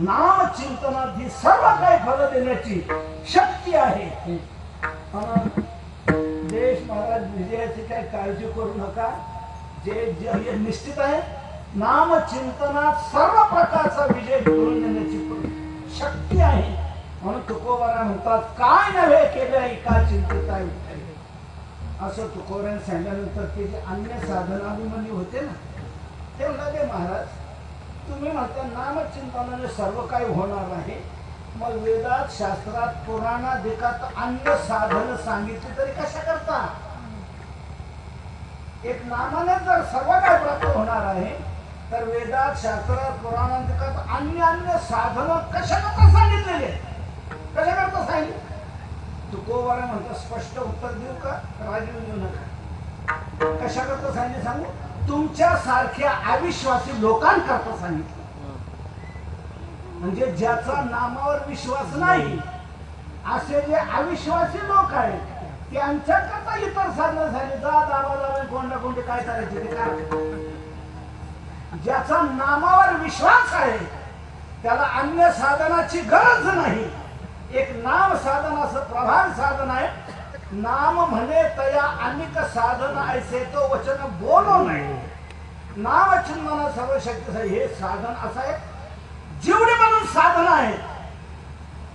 नाम चिंतनात ही सर्व काही फल देण्याची शक्ती आहे. देश महाराज विजयाची काही काळजी करू नका. जे जे निश्चित आहे नाम चिंतनात सर्व प्रकारचा विजय करून देण्याची शक्ती आहे. म्हणून तुकोबारा म्हणतात काय नव्हे केले का चिंतित आहे असं तुकोबाराने सांगितल्यानंतर ते जे अन्य साधनाभिमनी होते ना ते म्हणाले महाराज तुम्ही म्हणता नामचिंतनाने सर्व काही होणार नाही. मग वेदात शास्त्रात पुराणात एकात अन्य साधन सांगितले तरी कशा करता? एक नामाने जर सर्व काही प्राप्त होणार आहे तर वेदात शास्त्रात पुराणात एकात अन्य अन्य साधन कशा करता सांगितलेले? कशा करता सांगितले तुकोबाला म्हणतो स्पष्ट उत्तर देऊ का? राजीव देऊ नका. कशा करता सांगितले सांगू? तुमच्या सारख्या अविश्वासी लोकांकरता सांगितलं. म्हणजे ज्याचा नामावर विश्वास नाही असे जे अविश्वासी लोक आहेत त्यांच्याकरता इतर साधन झाले. जा दाबा दाबा कोणत्या कोणते काय करायचे ते काय? ज्याचा नामावर विश्वास आहे त्याला अन्य साधनाची गरज नाही. एक नाम साधन असं प्रधान साधन आहे नाम म्हणे तया अनेक साधन ऐसे तो वचन बोलो नाही. नाम चिन्मना सर्व शक्ती हे साधन असं आहे जेवढे म्हणून साधन आहेत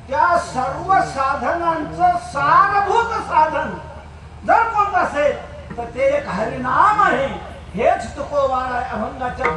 त्या सर्व साधनांचं सारभूत साधन जर कोणतं असेल तर ते एक हरिनाम आहे. हेच तुकोबार आहे अभंगाच्या